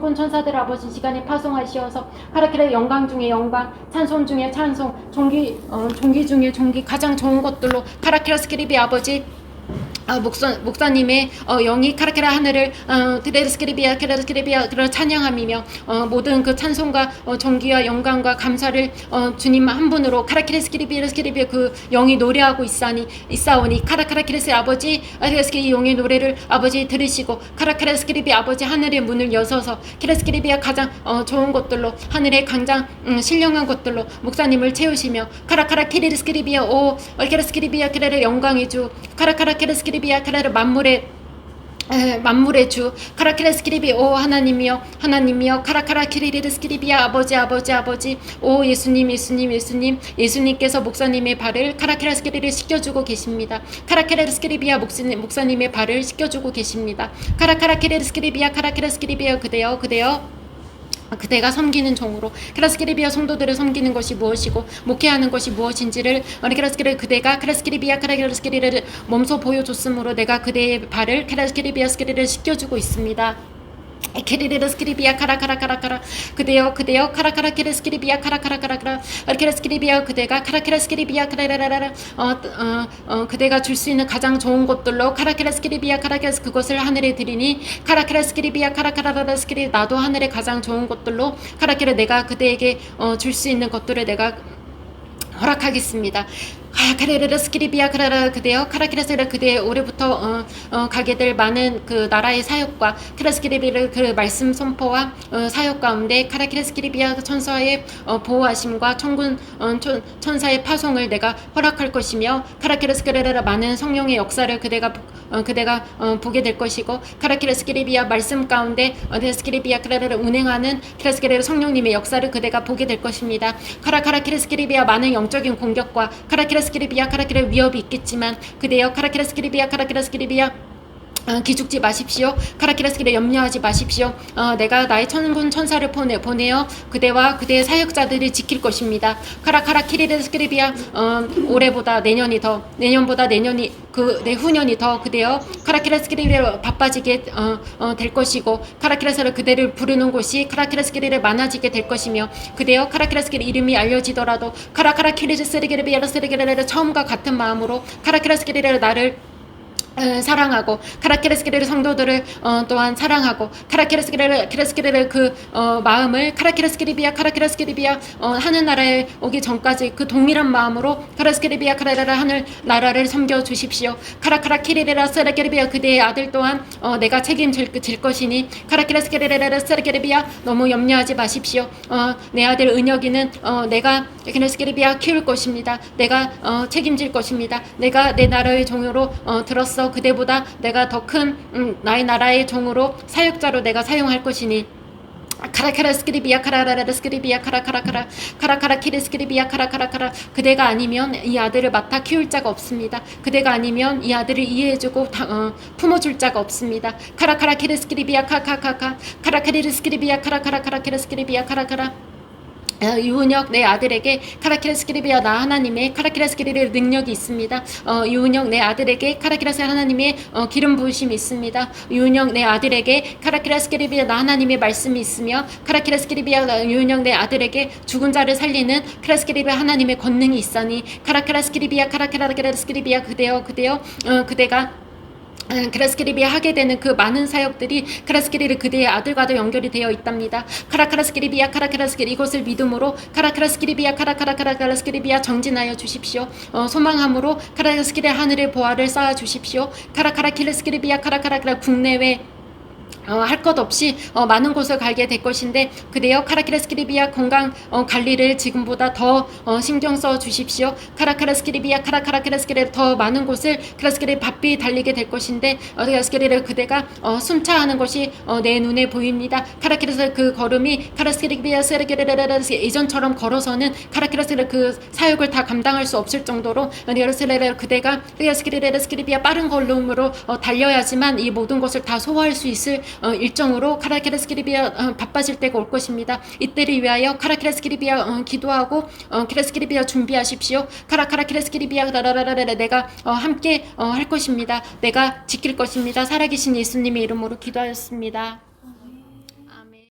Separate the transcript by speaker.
Speaker 1: 군 천사들 아버지 시간에 파송하시어서 카라키라 영광 중에 영광, 찬송 중에 찬송, 종기 어, 종기 중에 종기 가장 좋은 것들로 카라키라 스크립이 아버지 아, 목사, 목사님의 어, 영이 카라케라 하늘을 어, 드레스크리비아 케라스크리비아 그런 찬양함이며 어, 모든 그 찬송과 어, 정기와 영광과 감사를 어, 주님 한 분으로 카라케레스크리비아스크리비아 그 영이 노래하고 있사니 있사오니 카라카라키레스 아버지 아레스크리 영의 노래를 아버지 들으시고 카라카라스크리비 아버지 하늘의 문을 여서서 케레스크리비아 가장 어, 좋은 것들로 하늘의 강장 음, 신령한 것들로 목사님을 채우시며 카라카라 키리스크리비아 오 얼케레스크리비아 케레를 영광의 주 카라카라 케레스 크리비아 케레를 만물의 에, 만물의 주 카라키레스 키리비 오 하나님이여 하나님이여 카라카라 키리리스 키리비야 아버지 아버지 아버지 오 예수님 예수님 예수님 예수님께서 목사님의 발을 카라키라스키리를 씻겨주고 계십니다. 카라키라스키리비야 목사님, 목사님의 발을 씻겨주고 계십니다. 카라카라 키레스 키리비야 카라키라스키리비야 그대여 그대여 그대가 섬기는 종으로 크라스키리비아 성도들을 섬기는 것이 무엇이고 목회하는 것이 무엇인지를 어리 크라스키리 그대가 크라스키리비아 크라스키리를 몸소 보여줬으므로 내가 그대의 발을 크라스키리비아 스키리를 씻겨주고 있습니다. 케리레스키리비아 카라카라카라카라. 그대여 그대여 카라카라케레스키리비아 카라카라카라카라. 아르케레스키리비아 그대가 카라케레스키리비아 카라라라라 어어 어, 그대가 줄 수 있는 가장 좋은 것들로 카라케레스키리비아 카라케레스 그것을 하늘에 드리니 카라케레스키리비아 카라카라라스키리. 나도 하늘의 가장 좋은 것들로 카라케레 내가 그대에게 어, 줄 수 있는 것들을 내가 허락하겠습니다. 아, 카레르르 스키리비아 카라라 그대여 카라키라스라 그대 올해부터 어, 어, 가게 될 많은 그 나라의 사역과 크라스키리비를 그 말씀 선포와 어, 사역 가운데 카라키라스키리비아 천사의 어, 보호하심과 천군 어, 천, 천사의 파송을 내가 허락할 것이며 카라키라스키리라 많은 성령의 역사를 그대가 보- 어, 그대가 어, 보게 될 것이고 카라키라스키리비아 말씀 가운데 어, 데스키리비아 카라를 운행하는 키라스키리라 성령님의 역사를 그대가 보게 될 것입니다. 카라카라키라스키리비아 많은 영적인 공격과 카라키라 스키리비아 카라키라 위협이 있겠지만 그대여 카라키라스키리비아 카라키라스키리비아 어, 기죽지 마십시오. 카라키라스키를 염려하지 마십시오. 어, 내가 나의 천군 천사를 보내, 보내어 그대와 그대의 사역자들을 지킬 것입니다. 카라카라키리스크리비아 어, 올해보다 내년이 더 내년보다 내년이 그 내후년이 더 그대여 카라키라스키리를 바빠지게 어, 어, 될 것이고 카라키라스를 그대를 부르는 곳이 카라키라스키리를 많아지게 될 것이며 그대여 카라키라스키리 이름이 알려지더라도 카라카라키리스키리비아르스리기를 처음과 같은 마음으로 카라키라스키리를 나를 에, 사랑하고 카라키레스키르 성도들을 어, 또한 사랑하고 카라키레스키르 키레스키르 그 어, 마음을 카라키레스키리비아 카라키레스키리비아 어, 하는 나라에 오기 전까지 그 동일한 마음으로 카라스키리비아 카라라라 하늘 나라를 섬겨 주십시오. 카라카라키리레라 세라키리비아 그대의 아들 또한 어, 내가 책임질 질 것이니 카라키레스키리레라 세라키리비아 너무 염려하지 마십시오. 어, 내 아들 은혁이는 어, 내가 키레스키리비아 키울 것입니다. 내가 어, 책임질 것입니다. 내가 내 나라의 종으로 어, 들었어. 그대보다 내가 더큰 음, 나의 나라의 종으로 사역자로 내가 사용할 것이니 카라카라 스크리비아 카라라라 스크리비아 카라카라카라 카라카라 키리 스크리비아 카라카라카라 그대가 아니면 이 아들을 맡아 키울 자가 없습니다. 그대가 아니면 이 아들을 이해해주고 다, 어, 품어줄 자가 없습니다. 카라카라 키리 스크리비아 카카카카 카라카리 스크리비아 카라카라카라 키리 스크리비아 카라카라 어, 유은혁 내 아들에게 카라키라스키리비아 나 하나님의 카라키라스키리의 능력이 있습니다. 어, 유은혁 내 아들에게 카라키라스 하나님의 어, 기름 부으심이 있습니다. 유은혁 내 아들에게 카라키라스키리비아 나 하나님의 말씀이 있으며 카라키라스키리비아 유은혁 내 아들에게 죽은 자를 살리는 크라스키리비아 하나님의 권능이 있사니 카라키라스키리비아 카라키라스키리비아 그대여 그대여 어, 그대가 음, 크라스키리비에 하게 되는 그 많은 사역들이 크라스키리를 그대의 아들과도 연결이 되어 있답니다. 카라카라스키리비아 카라카라스키리 이것을 믿음으로 카라카라스키리비아 카라카라카라스키리비아 정진하여 주십시오. 어, 소망함으로 카라스키리 하늘의 보화를 쌓아 주십시오. 카라카라키르스키리비아 카라카라카라 국내외 어, 할 것 없이 어, 많은 곳을 가게 될 것인데 그대여 카라키라스키리비아 건강 어, 관리를 지금보다 더 어, 신경 써 주십시오. 카라카라스키리비아 카라카라키라스키리 더 많은 곳을 크라스키리 바삐 달리게 될 것인데 어, 크라스키리를 그대가 어, 순차하는 것이 어, 내 눈에 보입니다. 카라키라스 그 걸음이 카라스키리비아 세르게레레레스 예전처럼 걸어서는 카라키라스를 그 사역을 다 감당할 수 없을 정도로 리얼스레레 그대가 크라스키리레스키리비아 빠른 걸음으로 어, 달려야지만 이 모든 것을 다 소화할 수 있을 어, 일정으로 카라케레스키리비아 어, 바빠질 때가 올 것입니다. 이때를 위하여 카라케레스키리비아 어, 기도하고 어, 케레스키리비아 준비하십시오. 카라카라케레스키리비아 라라라라라 내가 어, 함께 어, 할 것입니다. 내가 지킬 것입니다. 살아계신 예수님의 이름으로 기도하였습니다.